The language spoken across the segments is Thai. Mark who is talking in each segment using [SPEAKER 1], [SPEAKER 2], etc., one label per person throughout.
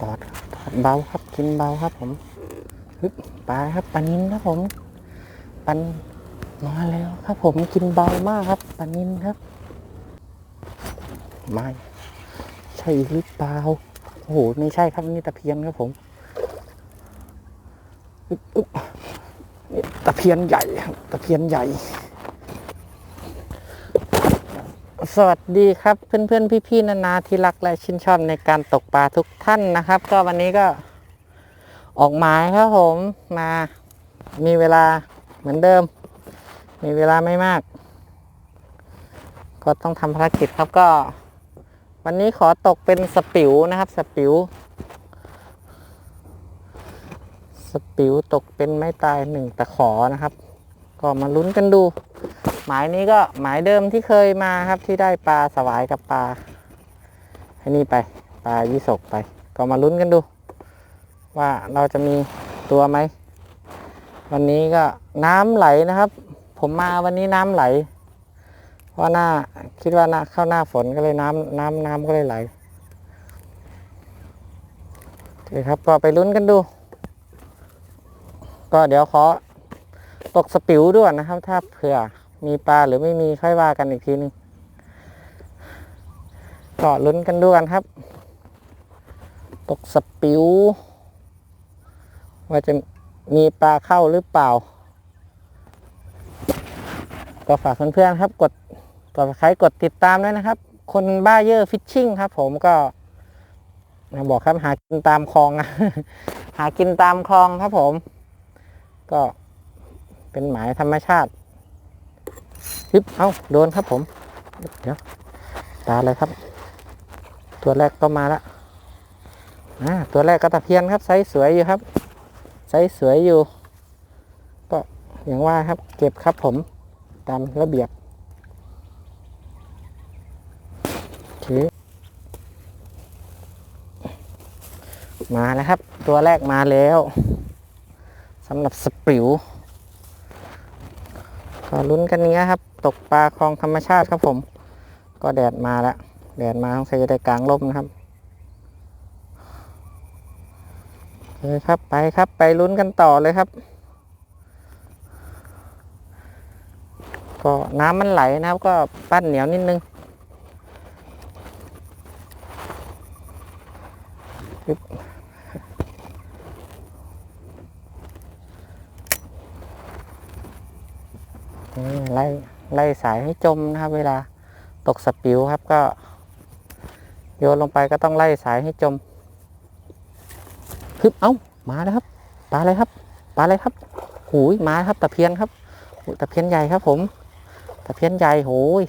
[SPEAKER 1] ตอดตอดเบาครับกินเบาครับผมฮึบปลาครับปลานินครับผมปันมาแล้วครับ ผมกินเบามากครับปลานินครับไม่ใช่หรือเปล่าโอ้โหไม่ใช่ครับนี่ตะเพียนครับผมอึ๊บอึ๊บนี่ตะเพียนใหญ่ตะเพียนใหญ่ สวัสดีครับเพื่อนๆพี่ๆนานาที่รักและชื่นชอบในการตกปลาทุกท่านนะครับ ก็วันนี้ก็ออกหมายครับผมมา มีเวลาเหมือนเดิม มีเวลาไม่มาก ก็ต้องทำภารกิจครับก็ วันนี้ขอตกเป็นสปิวนะครับ สปิว สปิวตกเป็นไม้ตายหนึ่งตะขอนะครับ ก็มาลุ้นกันดู หมายนี้ก็หมายเดิมที่เคยมาครับที่ได้ปลาสวายกับปลาไอ้นี่ไปปลายี่สกไป ก็มาลุ้นกันดู ว่าเราจะมีตัวไหม วันนี้ก็น้ำไหลนะครับ ผมมาวันนี้น้ำไหลเพราะหน้าคิดว่าหน้าเข้าหน้าฝนก็เลยน้ำน้ำน้ำก็เลยไหลโอเคครับก็ไปลุ้นกันดู ก็เดี๋ยวขอตกสปิวด้วยนะครับ ถ้าเผื่อ มีปลาหรือไม่มีค่อยว่ากันอีกทีนึงก็ลุ้นกันด้วยกันครับ ตกสปิว ว่าจะมีปลาเข้าหรือเปล่า ก็ฝากเพื่อนๆครับ กดกดใครกดติดตามด้วยนะครับ คนบ้าเยอร์ฟิชชิ่งครับ ผมก็บอกครับหากินตามคลองนะหากินตามคลองครับผม ก็เป็นหมายธรรมชาติ ฮึบเอาโดนครับผม เดี๋ยวตาอะไรครับ ตัวแรกก็มาแล้วอ่าตัวแรกก็ตะเพียนครับไซส์สวยอยู่ครับไซส์สวยอยู่ ก็อย่างว่าครับ เก็บครับผมตามระเบียบโอมาแล้วครับ ตัวแรกมาแล้วสำหรับสปริว ก็ลุ้นกันเนี้ยครับ ตกปลาคลองธรรมชาติครับผม ก็แดดมาแล้ว แดดมาต้องใส่ใจะได้กลางร่มนะครับโอเคครับไปครับไปลุ้นกันต่อเลยครับ ก็น้ำมันไหลนะครับ ก็ปั้นเหนียวนิดนึง ไล่ไล่สายให้จมนะครับ เวลาตกสปิวครับก็ โยนลงไปก็ต้องไล่สายให้จมฮึบเอ้ามาแล้วครับปลาอะไรครับปลาอะไรครับหูยมาครับตะเพียนครับตะเพียนใหญ่ครับ ผมตะเพียนใหญ่โหย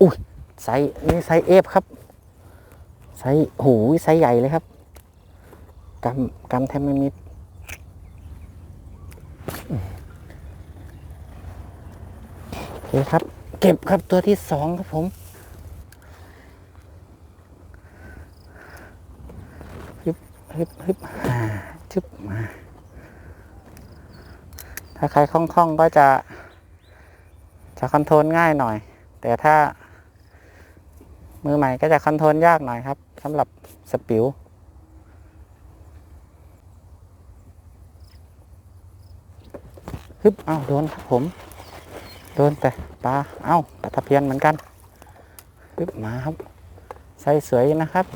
[SPEAKER 1] อุ้ยไซส์นี่ไซส์เอฟครับไซหูยไซส์ใหญ่เลยครับกำกำแทมไม่มิด เคครับ เก็บครับตัวที่สองครับผม ฮึบฮึบฮึบอ่าชึบมา ถ้าใครคล่องๆก็จะ จะคอนโทรลง่ายหน่อย แต่ถ้า มือใหม่ก็จะคอนโทรลยากหน่อยครับสำหรับสปิวฮึบเอ้าโดนครับผม โดนแต่ปลาเอ้าปลาตะเพียนเหมือนกันฮึบมาครับไซส์สวยนะครับ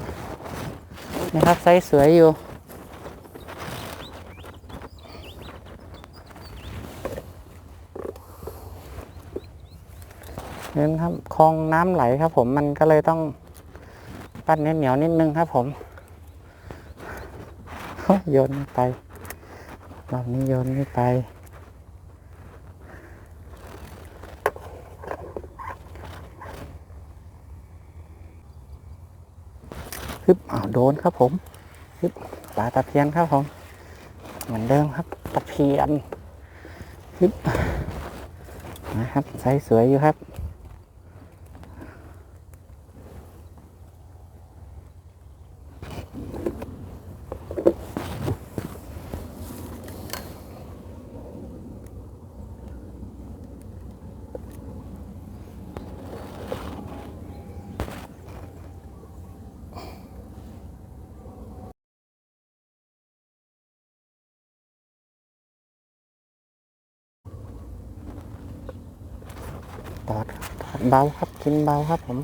[SPEAKER 1] นะครับไซส์สวยอยู่เน้นครับคลองน้ำไหลครับผมมันก็เลยต้องปั้นเหนียวนิดนึงครับผมโยนไม่ไปรอบนี้โยนไม่ไปฮึบอ้าว โดนครับผมปลาตะเพียนครับผม เหมือนเดิมครับตะเพียนฮึบนะครับไซส์สวยอยู่ครับ ตอดครับตอดเบาครับกินเบาครับผม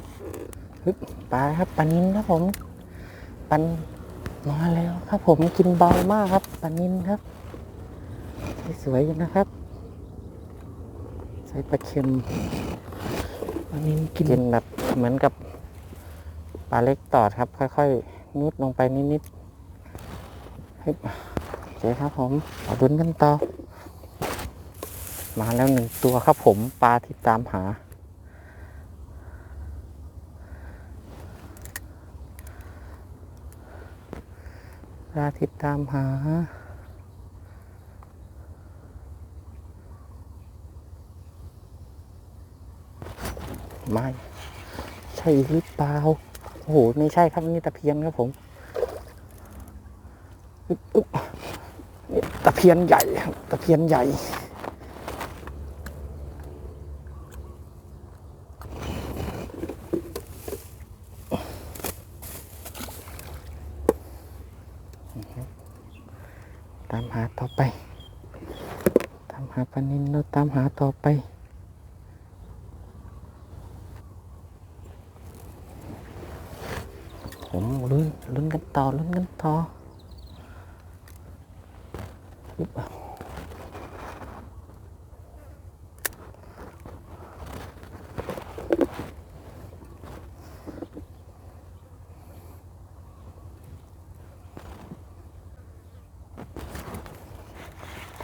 [SPEAKER 1] ฮึบปลาครับปลานินครับผมปลานินมาแล้วครับ ผมกินเบามากครับปลานินครับสวยๆอยู่นะครับ ใส่ปลาเค็มปลานินกินแบบเหมือนกับปลาเล็กตอดครับ ค่อยๆนุดลงไปนิดๆฮึบโอเคครับผมเอาดุนกันต่อ มาแล้วหนึ่งตัวครับผมปลาที่ตามหา ปลาที่ตามหา ไม่ ใช่หรือเปล่า โอ้โห ไม่ใช่ครับนี่ตะเพียนครับผมตะเพียนใหญ่ตะเพียนใหญ่ หาต่อไป ตามหาปลานินเราตามหาต่อไป ผมลุ้นลุ้นกันต่อลุ้นกันต่ออึ๊บ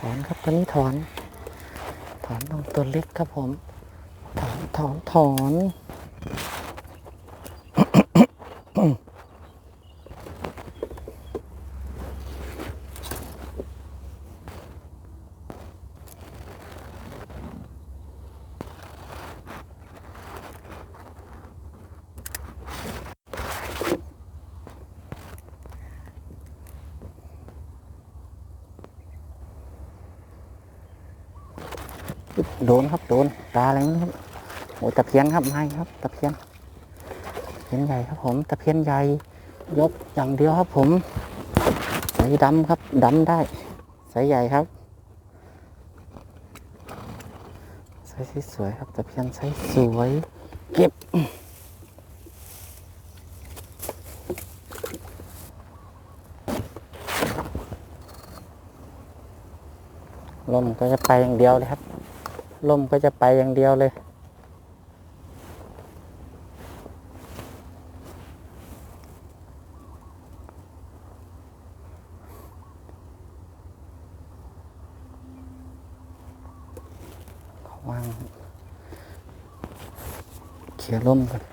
[SPEAKER 1] ถอนครับ ตอนนี้ถอน ถอนลงตัวเล็กครับผม ถอน ถอน ถอน โดนครับโดนปลาอะไรไม่รู้ครับโอ้ยตะเพียนครับไม่ครับตะเพียนตะเพียนใหญ่ครับผมตะเพียนใหญ่ยกอย่างเดียวครับผมใส่ดำครับดำได้ใส่ใหญ่ครับใส่สวยครับตะเพียนใส่สวยเก็บลมก็จะไปอย่างเดียวเลยครับ ลมก็จะไปอย่างเดียวเลยขอวางเขียลมกัน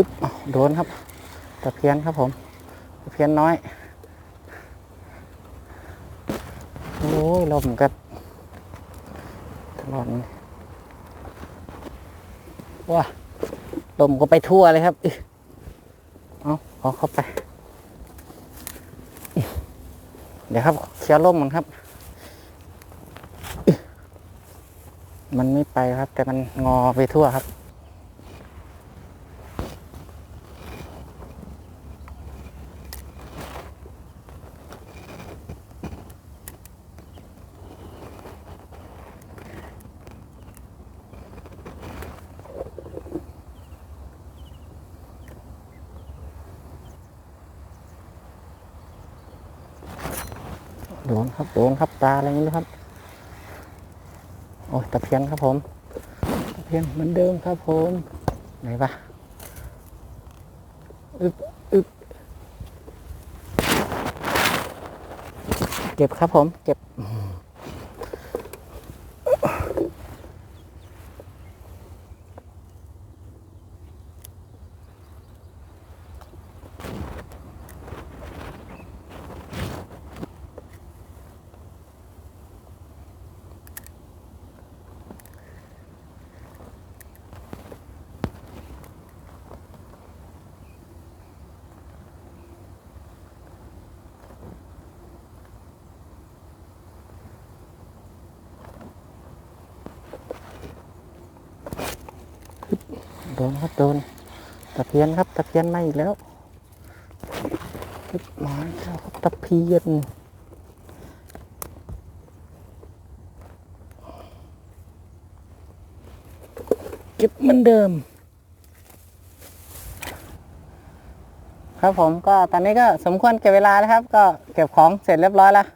[SPEAKER 1] ตึ๊บโดนครับตะเพียนครับผมตะเพียนน้อย โอ้ยลมกัดตลอดว้าลมก็ไปทั่วเลยครับอิเอาเอาเข้าไป เดี๋ยวครับเคลียร์ลมมันครับ มันไม่ไปครับ แต่มันงอไปทั่วครับ นครับโดนครับปลาอะไรอย่างนี้ครับ โอ้ยตะเพียนครับผมตะเพียนเหมือนเดิมครับผมไหนปะอึบอึบเก็บครับผม เก็บ โดนครับโดนตะเพียนครับตะเพียนไมาอีกแล้วมาอีกแล้วครับตะเพียนเก็บเหมือนเดิม ครับผมก็ตอนนี้ก็สมควรเก็บเวลาแล้วครับ ก็เก็บของเสร็จเรียบร้อยแล้ว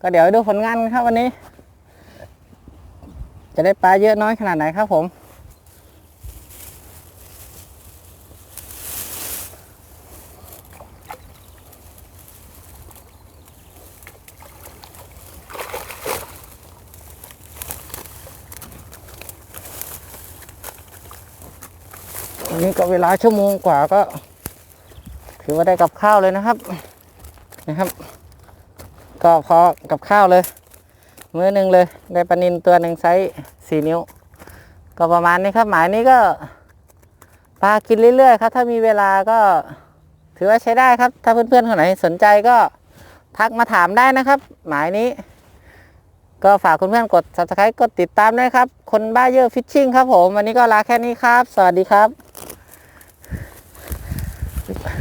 [SPEAKER 1] ก็เดี๋ยวดูผลงานครับวันนี้ จะได้ปลาเยอะน้อยขนาดไหนครับผม นี้ก็เวลาชั่วโมงกว่าก็ ถือว่าได้กับข้าวเลยนะครับ นะครับ ก็พอกับข้าวเลย มื้อหนึ่งเลย ได้ปลานินตัวหนึ่งไซส์สี่นิ้ว ก็ประมาณนี้ครับ หมายนี้ก็ปลากินเรื่อยๆครับ ถ้ามีเวลาก็ถือว่าใช้ได้ครับ ถ้าเพื่อนๆคนไหนสนใจก็ทักมาถามได้นะครับ หมายนี้ ก็ฝากเพื่อนๆกด subscribe กดติดตามด้วยครับ คนบ้าเยอะฟิชชิ่งครับผม วันนี้ก็ลาแค่นี้ครับ สวัสดีครับ Perfect.